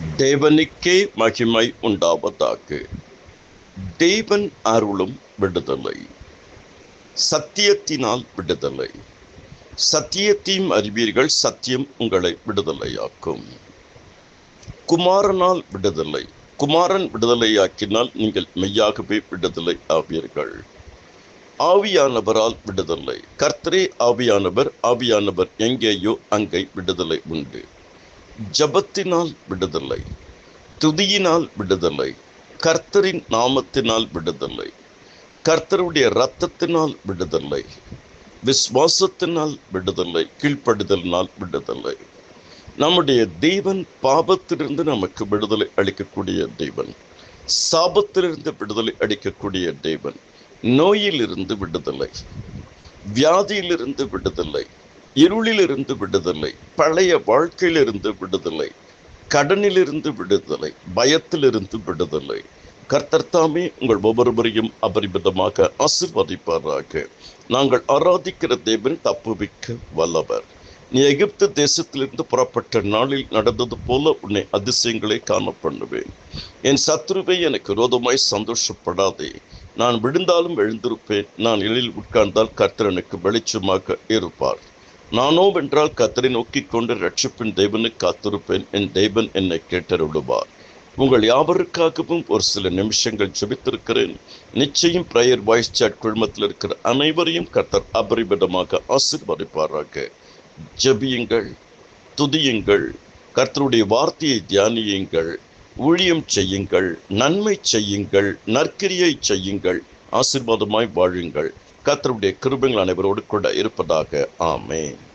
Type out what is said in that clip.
தேவனுக்கே மகிமை உண்டாவதாக. தேவன் அருளும் விடுதலை. சத்தியத்தினால் விடுதலை. சத்தியத்தையும் அறிவீர்கள் சத்தியம் உங்களை விடுதலையாக்கும். குமாரனால் விடுதலை. குமாரன் விடுதலையாக்கினால் நீங்கள் மெய்யாகவே விடுதலை ஆவீர்கள். ஆவியானவரால் விடுதலை. கர்த்தரே ஆவியானவர் ஆவியானவர் எங்கேயோ அங்கே விடுதலை உண்டு. ஜபத்தினால் விடுதலை துதியினால் விடுதலை கர்த்தரின் நாமத்தினால் விடுதலை கர்த்தருடைய இரத்தத்தினால் விடுதலை விசுவாசத்தினால் விடுதலை கீழ்ப்படுதலினால் விடுதலை. நம்முடைய தெய்வன் பாபத்திலிருந்து நமக்கு விடுதலை அளிக்கக்கூடிய தெய்வன் சாபத்திலிருந்து விடுதலை அளிக்கக்கூடிய தெய்வன் நோயிலிருந்து விடுதலை வியாதியிலிருந்து விடுதலை இருளிலிருந்து விடுதலை பழைய வாழ்க்கையிலிருந்து விடுதலை கடனிலிருந்து விடுதலை பயத்திலிருந்து விடுதலை. கர்த்தர்தாமே உங்கள் ஒவ்வொருவரையும் அபரிமிதமாக ஆசிர்வதிப்பாராக. நாங்கள் ஆராதிக்கிற தேவன் தப்புவிக்க வல்லவர். நீ எகிப்து தேசத்திலிருந்து புறப்பட்ட நாளில் நடந்தது போல உன்னை அதிசயங்களை காண பண்ணுவேன் என் சத்ருவை எனக்கு ரோதமாய் சந்தோஷப்படாதே. நான் விழுந்தாலும் எழுந்திருப்பேன். நான் எழில் உட்கார்ந்தால் கர்த்தர் எனக்கு வெளிச்சமாக இருப்பார். நானோவென்றால் கத்தரை நோக்கிக் கொண்டு ரட்சிப்பின் தெய்வனை காத்திருப்பேன் என் தேவன் என்னை கேட்டருளுவார். உங்கள் யாவருக்காகவும் ஒரு சில நிமிஷங்கள் ஜெபித்திருக்கிறேன். நிச்சயம் பிரயர் வாய்ஸ் சாட் குழுமத்தில் இருக்கிற அனைவரையும் கர்த்தர் அபரிமிதமாக ஆசிர்வதிப்பாராக. ஜெபியுங்கள் துதியுங்கள் கர்த்தருடைய வார்த்தையை தியானியுங்கள் ஊழியம் செய்யுங்கள் நன்மை செய்யுங்கள் நற்கிரியை செய்யுங்கள் ஆசீர்வாதமாய் வாழுங்கள். கத்தருடைய கிருபங்கள் அனைவரோடு கூட இருப்பதாக ஆமென்.